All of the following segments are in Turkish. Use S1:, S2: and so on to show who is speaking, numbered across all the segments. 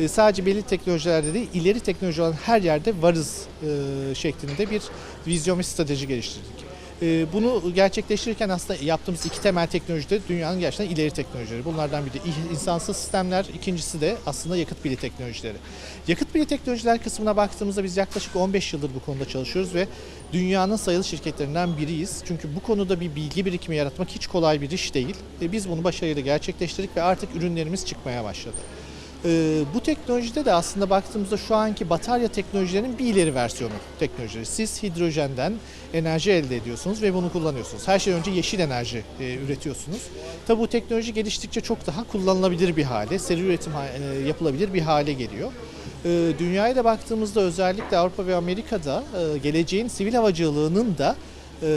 S1: Ee, sadece belli teknolojilerde değil, ileri teknoloji olan her yerde varız e, şeklinde bir vizyon ve strateji geliştirdik. E, Bunu gerçekleştirirken aslında yaptığımız iki temel teknoloji de dünyanın gerçekten ileri teknolojileri. Bunlardan biri de insansız sistemler, ikincisi de aslında yakıt pili teknolojileri. Yakıt pili teknolojiler kısmına baktığımızda biz yaklaşık 15 yıldır bu konuda çalışıyoruz ve dünyanın sayılı şirketlerinden biriyiz. Çünkü bu konuda bir bilgi birikimi yaratmak hiç kolay bir iş değil. Biz bunu başarıyla gerçekleştirdik ve artık ürünlerimiz çıkmaya başladı. Ee, bu teknolojide de aslında baktığımızda şu anki batarya teknolojilerinin bir ileri versiyonu teknolojileri. Siz hidrojenden enerji elde ediyorsunuz ve bunu kullanıyorsunuz. Her şeyden önce yeşil enerji e, üretiyorsunuz. Tabi bu teknoloji geliştikçe çok daha kullanılabilir bir hale, seri üretim e, yapılabilir bir hale geliyor. Ee, dünyaya da baktığımızda özellikle Avrupa ve Amerika'da e, geleceğin sivil havacılığının da e,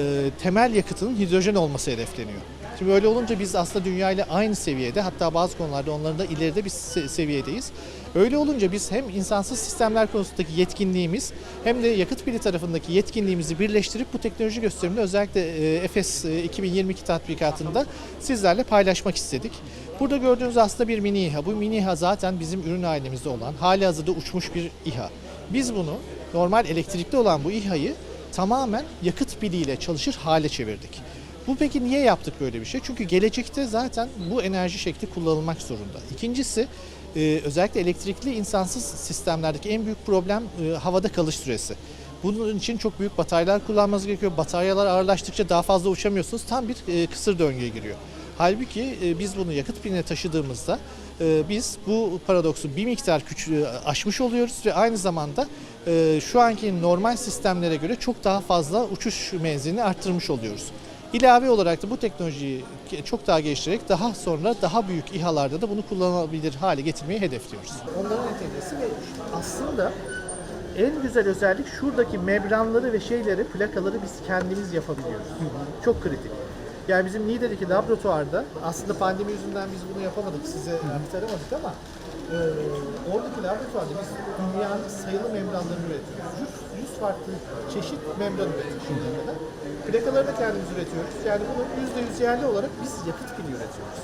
S1: temel yakıtının hidrojen olması hedefleniyor. Şimdi öyle olunca biz aslında dünya ile aynı seviyede hatta bazı konularda onların da ileride bir se- seviyedeyiz. Öyle olunca biz hem insansız sistemler konusundaki yetkinliğimiz hem de yakıt pili tarafındaki yetkinliğimizi birleştirip bu teknoloji gösteriminde özellikle e, Efes e, 2022 tatbikatında sizlerle paylaşmak istedik. Burada gördüğünüz aslında bir mini İHA. Bu mini İHA zaten bizim ürün ailemizde olan hali hazırda uçmuş bir İHA. Biz bunu normal elektrikli olan bu İHA'yı tamamen yakıt piliyle çalışır hale çevirdik. Bu peki niye yaptık böyle bir şey? Çünkü gelecekte zaten bu enerji şekli kullanılmak zorunda. İkincisi e, özellikle elektrikli insansız sistemlerdeki en büyük problem e, havada kalış süresi. Bunun için çok büyük bataryalar kullanmanız gerekiyor. Bataryalar ağırlaştıkça daha fazla uçamıyorsunuz. Tam bir e, kısır döngüye giriyor. Halbuki biz bunu yakıt piline taşıdığımızda biz bu paradoksu bir miktar aşmış oluyoruz ve aynı zamanda şu anki normal sistemlere göre çok daha fazla uçuş menzilini arttırmış oluyoruz. İlave olarak da bu teknolojiyi çok daha geliştirerek daha sonra daha büyük İHA'larda da bunu kullanılabilir hale getirmeyi hedefliyoruz. Onların entegresi ve aslında en güzel özellik şuradaki membranları ve şeyleri, plakaları biz kendimiz yapabiliyoruz. Çok kritik. Yani bizim Niğde'deki laboratuvarda aslında pandemi yüzünden biz bunu yapamadık, size aktaramadık ama e, oradaki laboratuvarda biz dünyanın sayılı membranlarını üretiyoruz. 100, 100 farklı çeşit membran ürettik şimdiye kadar. Plakaları da kendimiz üretiyoruz. Yani bunu %100 yerli olarak biz yakıt pili üretiyoruz.